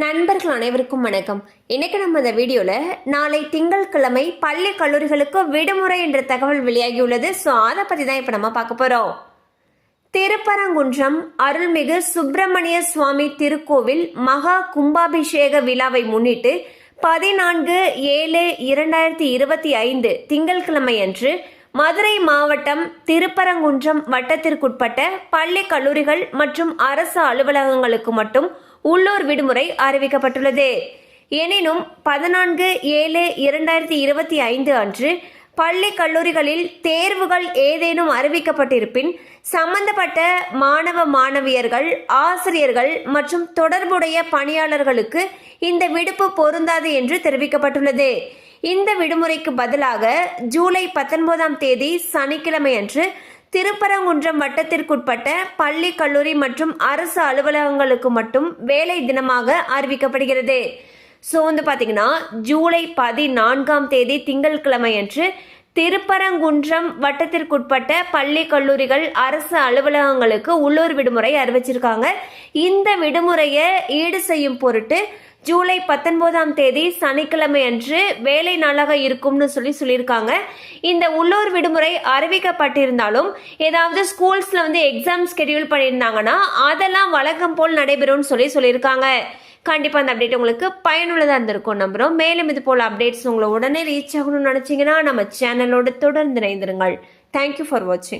நண்பர்கள் அனைவருக்கும் வணக்கம். இன்னைக்கு நம்ம இந்த வீடியோவில் நாளை திங்கட்கிழமை பள்ளி கல்லூரிகளுக்கு விடுமுறை என்ற தகவல் வெளியாகியுள்ளது. ஸோ அதை பற்றி தான் இப்போ நம்ம பார்க்க போகிறோம் திருப்பரங்குன்றம் அருள்மிகு சுப்பிரமணிய சுவாமி திருக்கோவில் மகா கும்பாபிஷேக விழாவை முன்னிட்டு பதினான்கு ஏழு இரண்டாயிரத்தி இருபத்தி ஐந்து திங்கட்கிழமை அன்று மதுரை மாவட்டம் திருப்பரங்குன்றம் வட்டத்திற்குட்பட்ட பள்ளி கல்லூரிகள் மற்றும் அரசு அலுவலகங்களுக்கு மட்டும் உள்ளூர் விடுமுறை அறிவிக்கப்பட்டுள்ளது. எனினும் பதினான்கு ஏழு இரண்டாயிரத்தி இருபத்தி ஐந்து அன்று பள்ளி கல்லூரிகளில் தேர்வுகள் ஏதேனும் அறிவிக்கப்பட்டிருப்பின் சம்பந்தப்பட்ட மாணவ மாணவியர்கள் ஆசிரியர்கள் மற்றும் தொடர்புடைய பணியாளர்களுக்கு இந்த விடுப்பு பொருந்தாது என்று தெரிவிக்கப்பட்டுள்ளது. இந்த விடுமுறைக்கு பதிலாக ஜூலை பத்தொன்பதாம் தேதி சனிக்கிழமை அன்று திருப்பரங்குன்றம் வட்டத்திற்குட்பட்ட பள்ளி கல்லூரி மற்றும் அரசு அலுவலகங்களுக்கு மட்டும் வேலை தினமாக அறிவிக்கப்படுகிறது. ஸோ வந்து பார்த்தீங்கன்னா ஜூலை பதினான்காம் தேதி திங்கட்கிழமை அன்று திருப்பரங்குன்றம் வட்டத்திற்குட்பட்ட பள்ளி கல்லூரிகள் அரசு அலுவலகங்களுக்கு உள்ளூர் விடுமுறை அறிவிச்சிருக்காங்க. இந்த விடுமுறையை ஈடு செய்யும் பொருட்டு ஜூலை பத்தொன்பதாம் தேதி சனிக்கிழமை அன்று வேலை நாளாக இருக்கும்னு சொல்லி சொல்லியிருக்காங்க. இந்த உள்ளூர் விடுமுறை அறிவிக்கப்பட்டிருந்தாலும் ஏதாவது ஸ்கூல்ஸில் வந்து எக்ஸாம் ஸ்கெடியூல் பண்ணியிருந்தாங்கன்னா அதெல்லாம் வழக்கம் போல் நடைபெறும்னு சொல்லி சொல்லியிருக்காங்க. கண்டிப்பாக அந்த அப்டேட் உங்களுக்கு பயனுள்ளதாக இருந்திருக்கும் நம்புகிறோம் மேலும் இது போல் அப்டேட்ஸ் உங்களை உடனே ரீச் ஆகணும்னு நினச்சிங்கன்னா நம்ம சேனலோடு தொடர்ந்து இணைந்திருங்கள். தேங்க்யூ ஃபார் வாட்சிங்